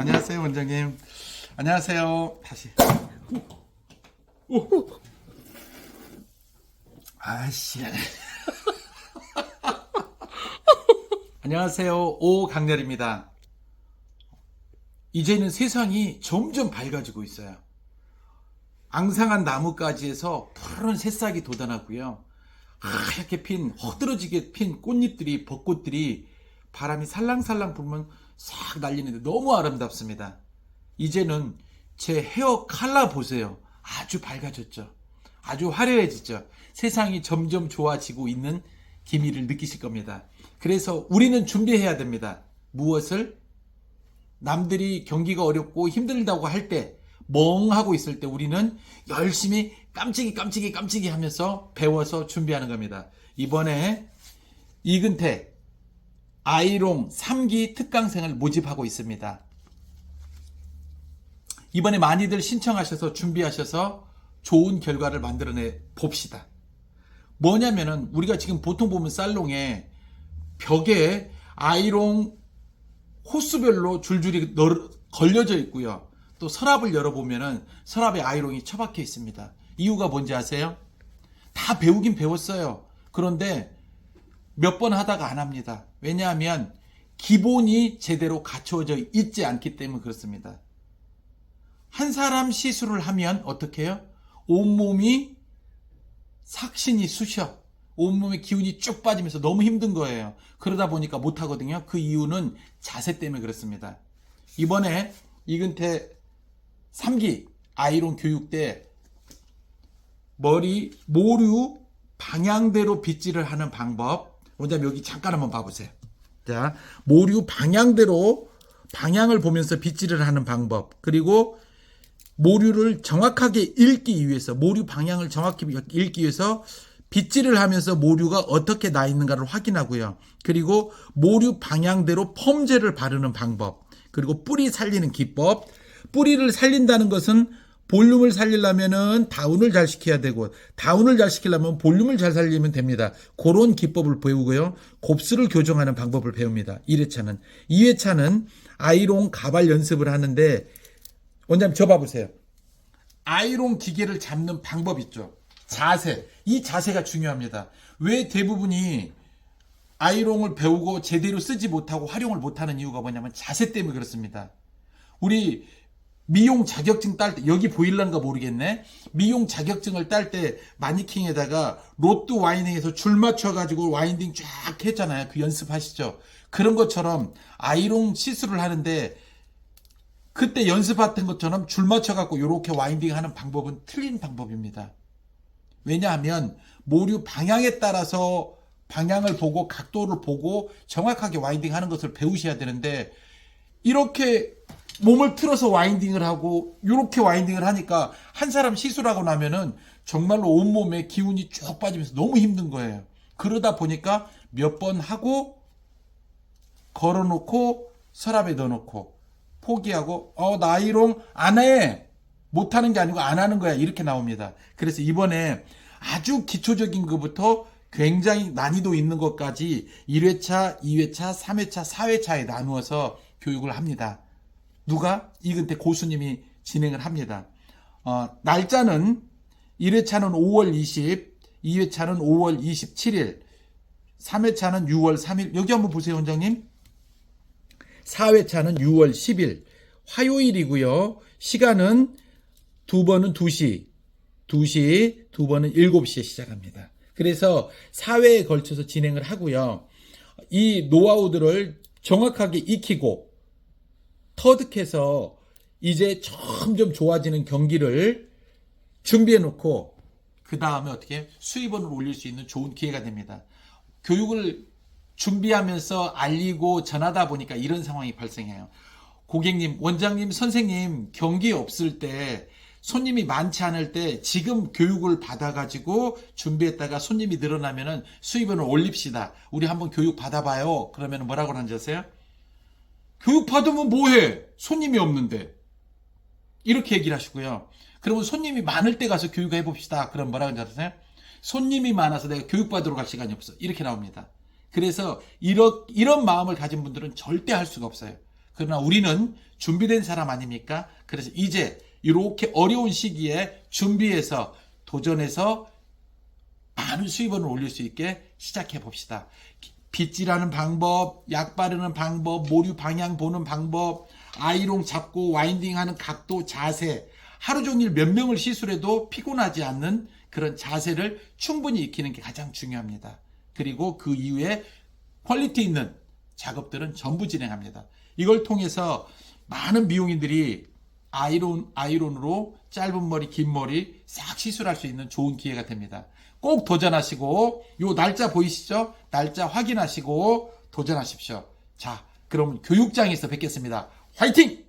안녕하세요, 원장님. 안녕하세요. 다시. 아씨. 안녕하세요. 오강렬입니다. 이제는 세상이 점점 밝아지고 있어요. 앙상한 나무가지에서 푸른 새싹이 돋아나고요. 하얗게 핀, 허드러지게 핀 꽃잎들이, 벚꽃들이 바람이 살랑살랑 불면 싹 날리는데 너무 아름답습니다. 이제는 제 헤어 칼라 보세요. 아주 밝아졌죠. 아주 화려해지죠. 세상이 점점 좋아지고 있는 기미를 느끼실 겁니다. 그래서 우리는 준비해야 됩니다. 무엇을? 남들이 경기가 어렵고 힘들다고 할 때, 멍하고 있을 때 우리는 열심히 깜찍이 깜찍이 깜찍이 하면서 배워서 준비하는 겁니다. 이번에 이근태 아이롱 3기 특강생을 모집하고 있습니다. 이번에 많이들 신청하셔서 준비하셔서 좋은 결과를 만들어내 봅시다. 뭐냐면은 우리가 지금 보통 보면 살롱에 벽에 아이롱 호수별로 줄줄이 널- 걸려져 있고요. 또 서랍을 열어보면은 서랍에 아이롱이 처박혀 있습니다. 이유가 뭔지 아세요? 다 배우긴 배웠어요. 그런데 몇 번 하다가 안 합니다. 왜냐하면 기본이 제대로 갖추어져 있지 않기 때문에 그렇습니다. 한 사람 시술을 하면 어떻게 해요? 온몸이 삭신이 쑤셔. 온몸에 기운이 쭉 빠지면서 너무 힘든 거예요. 그러다 보니까 못하거든요. 그 이유는 자세 때문에 그렇습니다. 이번에 이근태 3기 아이론 교육 때 머리 모류 방향대로 빗질을 하는 방법. 원장님 여기 잠깐 한번 봐보세요. 자, 모류 방향대로 방향을 보면서 빗질을 하는 방법. 그리고 모류를 정확하게 읽기 위해서 모류 방향을 정확히 읽기 위해서 빗질을 하면서 모류가 어떻게 나 있는가를 확인하고요. 그리고 모류 방향대로 펌제를 바르는 방법. 그리고 뿌리 살리는 기법. 뿌리를 살린다는 것은 볼륨을 살리려면은 다운을 잘 시켜야 되고 다운을 잘 시키려면 볼륨을 잘 살리면 됩니다. 그런 기법을 배우고요. 곱슬을 교정하는 방법을 배웁니다. 1회차는. 2회차는 아이롱 가발 연습을 하는데 원장님 저 봐보세요. 아이롱 기계를 잡는 방법 있죠. 자세. 이 자세가 중요합니다. 왜 대부분이 아이롱을 배우고 제대로 쓰지 못하고 활용을 못하는 이유가 뭐냐면 자세 때문에 그렇습니다. 우리 미용 자격증 딸 때 여기 보일란가 모르겠네. 미용 자격증을 딸 때 마니킹에다가 로또 와인딩에서 줄 맞춰 가지고 와인딩 쫙 했잖아요. 그 연습하시죠. 그런 것처럼 아이롱 시술을 하는데 그때 연습했던 것처럼 줄 맞춰 갖고 이렇게 와인딩 하는 방법은 틀린 방법입니다. 왜냐하면 모류 방향에 따라서 방향을 보고 각도를 보고 정확하게 와인딩 하는 것을 배우셔야 되는데 이렇게 몸을 틀어서 와인딩을 하고 이렇게 와인딩을 하니까 한 사람 시술하고 나면은 정말로 온몸에 기운이 쭉 빠지면서 너무 힘든 거예요. 그러다 보니까 몇 번 하고 걸어놓고 서랍에 넣어놓고 포기하고 어 나이롱 안 해. 못하는 게 아니고 안 하는 거야 이렇게 나옵니다. 그래서 이번에 아주 기초적인 것부터 굉장히 난이도 있는 것까지 1회차, 2회차, 3회차, 4회차에 나누어서 교육을 합니다. 누가? 이근태 고수님이 진행을 합니다. 어, 날짜는 1회차는 5월 20, 2회차는 5월 27일, 3회차는 6월 3일. 여기 한번 보세요, 원장님. 4회차는 6월 10일. 화요일이고요. 시간은 두 번은 2시, 2시, 두 번은 7시에 시작합니다. 그래서 4회에 걸쳐서 진행을 하고요. 이 노하우들을 정확하게 익히고 터득해서 이제 점점 좋아지는 경기를 준비해 놓고 그 다음에 어떻게 수입원을 올릴 수 있는 좋은 기회가 됩니다. 교육을 준비하면서 알리고 전하다 보니까 이런 상황이 발생해요. 고객님, 원장님, 선생님 경기 없을 때 손님이 많지 않을 때 지금 교육을 받아가지고 준비했다가 손님이 늘어나면은 수입원을 올립시다. 우리 한번 교육 받아봐요. 그러면 뭐라고 하는지 아세요? 교육 받으면 뭐해? 손님이 없는데. 이렇게 얘기를 하시고요. 그러면 손님이 많을 때 가서 교육해 봅시다. 그럼 뭐라고 하는지 아세요? 손님이 많아서 내가 교육받으러 갈 시간이 없어. 이렇게 나옵니다. 그래서 이런, 이런 마음을 가진 분들은 절대 할 수가 없어요. 그러나 우리는 준비된 사람 아닙니까? 그래서 이제 이렇게 어려운 시기에 준비해서 도전해서 많은 수입원을 올릴 수 있게 시작해 봅시다. 빗질하는 방법, 약 바르는 방법, 모류 방향 보는 방법, 아이롱 잡고 와인딩 하는 각도, 자세, 하루 종일 몇 명을 시술해도 피곤하지 않는 그런 자세를 충분히 익히는 게 가장 중요합니다. 그리고 그 이후에 퀄리티 있는 작업들은 전부 진행합니다. 이걸 통해서 많은 미용인들이 아이론, 아이론으로 짧은 머리, 긴 머리 싹 시술할 수 있는 좋은 기회가 됩니다. 꼭 도전하시고, 요 날짜 보이시죠? 날짜 확인하시고 도전하십시오. 자, 그럼 교육장에서 뵙겠습니다. 화이팅!